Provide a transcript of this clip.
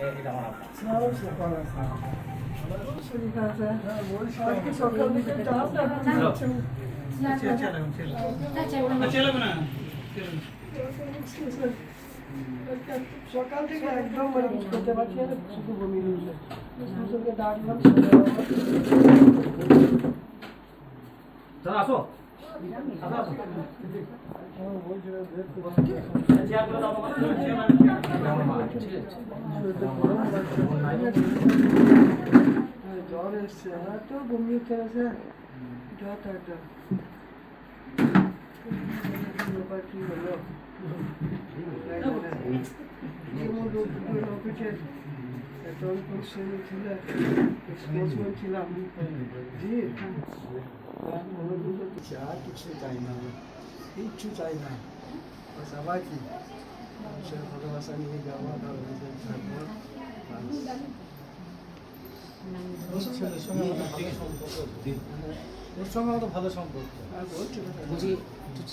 এটা আমার সকাল থেকে একদম মানে করতে পারছি না শুধু বমি রয়েছে দাঁড়ালাম আসো আসো আসো জ্বর এসছে আমার তো বমি হচ্ছে জ্বর একটা কি হলো কিছু চাই না কিচ্ছু চাই না samaki shi kuma wasanni ga wata wajen sabuwar মানুষ ওর সঙ্গে ভালো সম্পর্ক বলছি